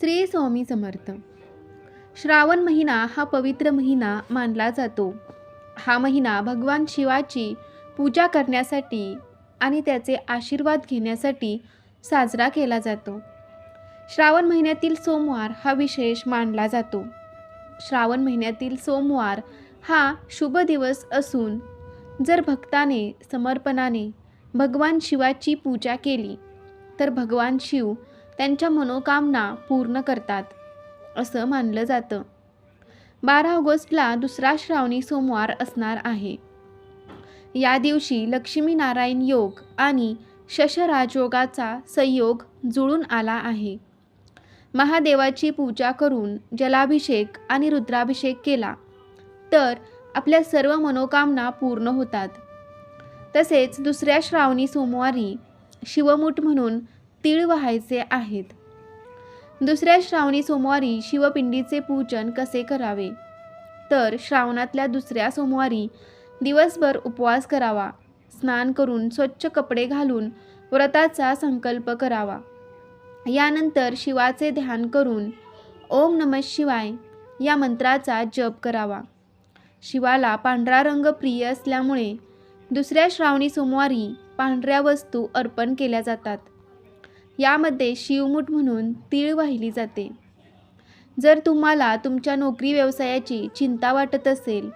श्री स्वामी समर्थ. श्रावण महिना हा पवित्र महिना मानला जातो. हा महिना भगवान शिवाची पूजा करण्यासाठी आणि त्याचे आशीर्वाद घेण्यासाठी साजरा केला जातो. श्रावण महिन्यातील सोमवार हा विशेष मानला जातो. श्रावण महिन्यातील सोमवार हा शुभ दिवस असून जर भक्ताने समर्पणाने भगवान शिवाची पूजा केली तर भगवान शिव त्यांच्या मनोकामना पूर्ण करतात असं मानलं जातं. बारा ऑगस्टला दुसरा श्रावणी सोमवार असणार आहे. या दिवशी लक्ष्मीनारायण योग आणि शशराजयोगाचा संयोग जुळून आला आहे. महादेवाची पूजा करून जलाभिषेक आणि रुद्राभिषेक केला तर आपल्या सर्व मनोकामना पूर्ण होतात. तसेच दुसऱ्या श्रावणी सोमवारी शिवमूठ म्हणून तीळ व्हायचे आहेत. दुसऱ्या श्रावणी सोमवारी शिवपिंडीचे पूजन कसे करावे? तर श्रावणातल्या दुसऱ्या सोमवारी दिवसभर उपवास करावा. स्नान करून स्वच्छ कपडे घालून व्रताचा संकल्प करावा. यानंतर शिवाचे ध्यान करून ओम नम शिवाय या मंत्राचा जप करावा. शिवाला पांढरा रंग प्रिय असल्यामुळे दुसऱ्या श्रावणी सोमवारी पांढऱ्या वस्तू अर्पण केल्या जातात. यामध्ये शिवमूठ म्हणून तीळ वाहिली जाते. जर तुम्हाला तुमच्या नोकरी व्यवसायाची चिंता वाटत असेल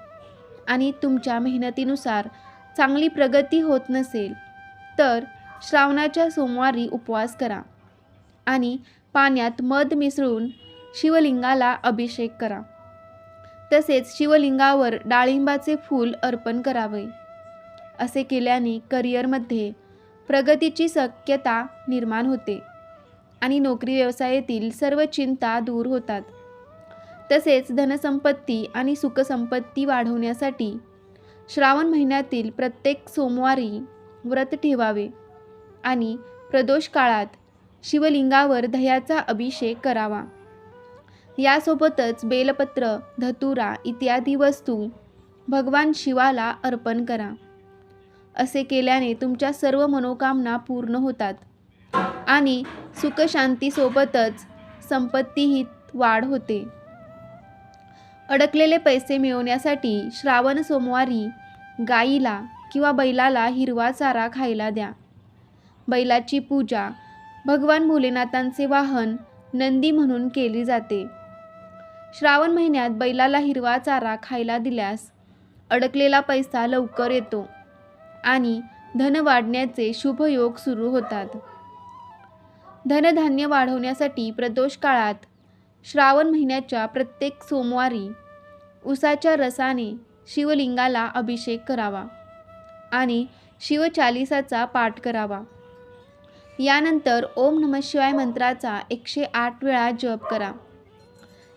आणि तुमच्या मेहनतीनुसार चांगली प्रगती होत नसेल तर श्रावणाच्या सोमवारी उपवास करा आणि पाण्यात मध मिसळून शिवलिंगाला अभिषेक करा. तसेच शिवलिंगावर डाळिंबाचे फूल अर्पण करावे. असे केल्याने करिअरमध्ये प्रगतीची शक्यता निर्माण होते आणि नोकरी व्यवसायातील सर्व चिंता दूर होतात. तसेच धनसंपत्ती आणि सुखसंपत्ती वाढवण्यासाठी श्रावण महिन्यातील प्रत्येक सोमवारी व्रत ठेवावे आणि प्रदोष काळात शिवलिंगावर दह्याचा अभिषेक करावा. यासोबतच बेलपत्र धतुरा इत्यादी वस्तू भगवान शिवाला अर्पण करा. असे केल्याने तुमच्या सर्व मनोकामना पूर्ण होतात. आणि सुखशांतीसोबतच संपत्तीही वाढ होते. अडकलेले पैसे मिळवण्यासाठी श्रावण सोमवारी गाईला किंवा बैलाला हिरवा चारा खायला द्या. बैलाची पूजा भगवान भोलेनाथांचे वाहन नंदी म्हणून केली जाते. श्रावण महिन्यात बैलाला हिरवा चारा खायला दिल्यास अडकलेला पैसा लवकर येतो. आणि धन वाढण्याचे शुभ योग सुरू होतात. धनधान्य वाढवण्यासाठी प्रदोष काळात श्रावण महिन्याच्या प्रत्येक सोमवारी उसाच्या रसाने शिवलिंगाला अभिषेक करावा आणि शिवचालिसाचा पाठ करावा. यानंतर ओम नम शिवाय मंत्राचा एकशे आठ वेळा जप करा.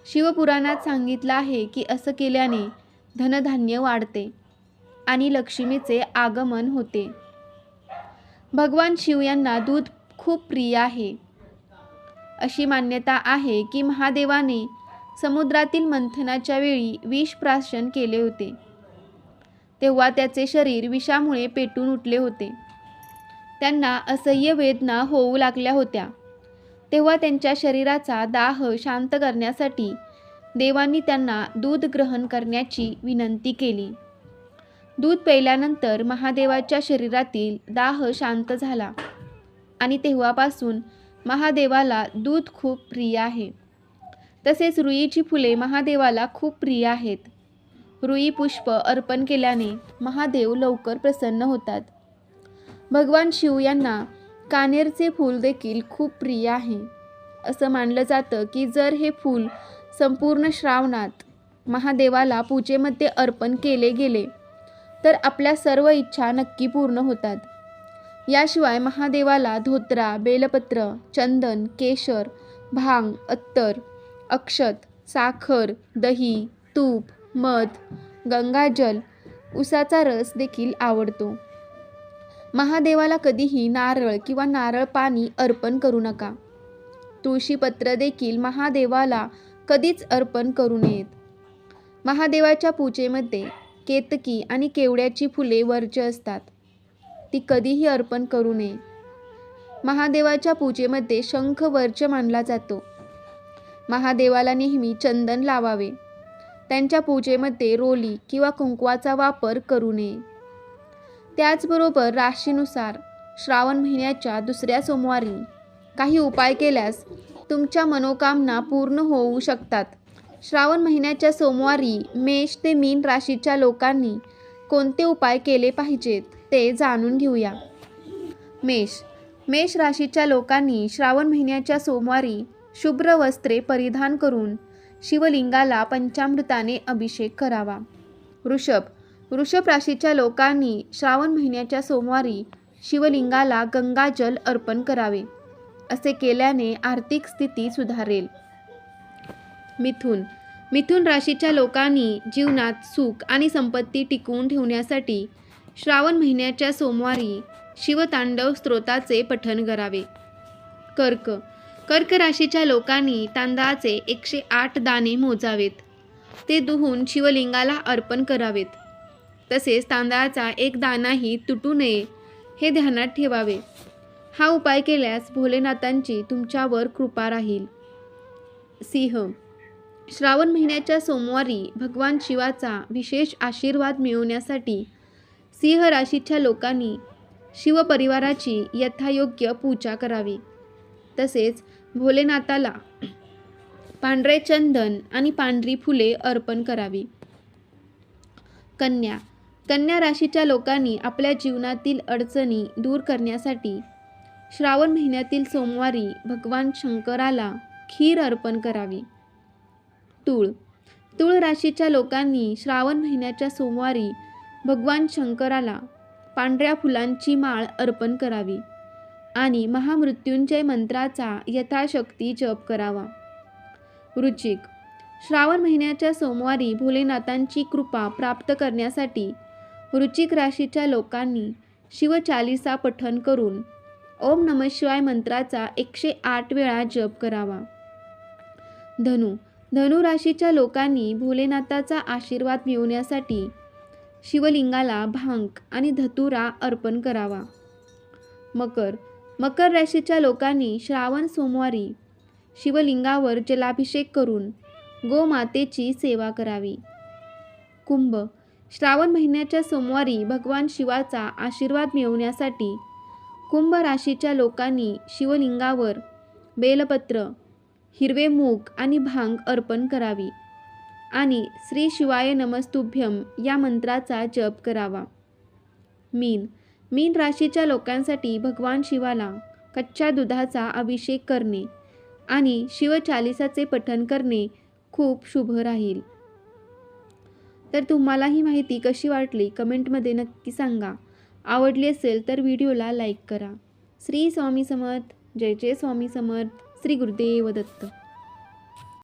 शिवपुराणात सांगितलं आहे की असं केल्याने धनधान्य वाढते. आणि लक्ष्मीचे आगमन होते. भगवान शिव यांना दूध खूप प्रिय आहे. अशी मान्यता आहे की महादेवाने समुद्रातील मंथनाच्या वेळी विष प्राशन केले होते. तेव्हा त्याचे शरीर विषामुळे पेटून उठले होते. त्यांना असह्य वेदना होऊ लागल्या होत्या. तेव्हा त्यांच्या शरीराचा दाह शांत करण्यासाठी देवांनी त्यांना दूध ग्रहण करण्याची विनंती केली. दूध प्यायल्यानंतर महादेवाच्या शरीरातील दाह शांत झाला. आणि तेव्हापासून महादेवाला दूध खूप प्रिय आहे. तसेच रुईची फुले महादेवाला खूप प्रिय आहेत. रुई पुष्प अर्पण केल्याने महादेव लवकर प्रसन्न होतात. भगवान शिव यांना कानेरचे फूल देखील खूप प्रिय आहे. असं मानलं जातं की जर हे फूल संपूर्ण श्रावणात महादेवाला पूजेमध्ये अर्पण केले गेले तर आपल्या सर्व इच्छा नक्की पूर्ण होतात. याशिवाय महादेवाला धोत्रा बेलपत्र चंदन केशर भांग अत्तर अक्षत साखर दही तूप मध गंगाजल उसाचा रस देखील आवडतो. महादेवाला कधीही नारळ किंवा नारळ पाणी अर्पण करू नका. तुळशीपत्र देखील महादेवाला कधीच अर्पण करू नयेत. महादेवाच्या पूजेमध्ये केतकी आणि केवड्याची फुले वर्ज्य असतात. ती कधीही अर्पण करू नये. महादेवाच्या पूजेमध्ये शंख वर्ज्य मानला जातो. महादेवाला नेहमी चंदन लावावे. त्यांच्या पूजेमध्ये रोली किंवा कुंकवाचा वापर करू नये. त्याचबरोबर राशीनुसार श्रावण महिन्याच्या दुसऱ्या सोमवारी काही उपाय केल्यास तुमच्या मनोकामना पूर्ण होऊ शकतात. श्रावण महिन्याच्या सोमवारी मेष ते मीन राशीच्या लोकांनी कोणते उपाय केले पाहिजेत ते जाणून घेऊया. मेष. मेष राशीच्या लोकांनी श्रावण महिन्याच्या सोमवारी शुभ्र वस्त्रे परिधान करून शिवलिंगाला पंचामृताने अभिषेक करावा. वृषभ. वृषभ राशीच्या लोकांनी श्रावण महिन्याच्या सोमवारी शिवलिंगाला गंगाजल अर्पण करावे. असे केल्याने आर्थिक स्थिती सुधारेल. मिथुन. मिथुन राशीच्या लोकांनी जीवनात सुख आणि संपत्ती टिकवून ठेवण्यासाठी श्रावण महिन्याच्या सोमवारी शिवतांडव स्तोत्राचे पठण करावे. कर्क. कर्क राशीच्या लोकांनी तांदळाचे एकशे आठ दाणे मोजावेत. ते दुहून शिवलिंगाला अर्पण करावेत. तसेच तांदळाचा एक दानाही तुटू नये हे ध्यानात ठेवावे. हा उपाय केल्यास भोलेनाथांची तुमच्यावर कृपा राहील. सिंह. श्रावण महिन्याच्या सोमवारी भगवान शिवाचा विशेष आशीर्वाद मिळवण्यासाठी सिंह राशीच्या लोकांनी शिवपरिवाराची यथायोग्य पूजा करावी. तसेच भोलेनाथाला पांढरे चंदन आणि पांढरी फुले अर्पण करावी. कन्या कन्या राशीच्या लोकांनी आपल्या जीवनातील अडचणी दूर करण्यासाठी श्रावण महिन्यातील सोमवारी भगवान शंकराला खीर अर्पण करावी. तूळ. तूळ राशीच्या लोकांनी श्रावण महिन्याच्या सोमवारी भगवान शंकराला पांढऱ्या फुलांची माळ अर्पण करावी आणि महामृत्युंजय मंत्राचा यथाशक्ती जप करावा. रुचिक. श्रावण महिन्याच्या सोमवारी भोलेनाथांची कृपा प्राप्त करण्यासाठी रुचिक राशीच्या लोकांनी शिवचालिसा पठण करून ओम नमः शिवाय मंत्राचा एकशे आठ वेळा जप करावा. धनु. धनु राशीच्या लोकांनी भोलेनाथाचा आशीर्वाद मिळवण्यासाठी शिवलिंगाला भांग आणि धतुरा अर्पण करावा. मकर मकर राशीच्या लोकांनी श्रावण सोमवारी शिवलिंगावर जलाभिषेक करून गोमातेची सेवा करावी. कुंभ श्रावण महिन्याच्या सोमवारी भगवान शिवाचा आशीर्वाद मिळवण्यासाठी कुंभ राशीच्या लोकांनी शिवलिंगावर बेलपत्र हिरवे मूग आणि भांग अर्पण करावी. आणि श्री शिवाय नमस्तुभ्यम या मंत्राचा जप करावा. मीन. मीन राशीच्या लोकांसाठी भगवान शिवाला कच्च्या दुधाचा अभिषेक करणे आणि शिवचालिसाचे पठण करणे खूप शुभ राहील. तर तुम्हाला ही माहिती कशी वाटली कमेंटमध्ये नक्की सांगा. आवडली असेल तर व्हिडिओला लाईक करा. श्री स्वामी समर्थ. जय जय स्वामी समर्थ. श्री गुरुदेव दत्त.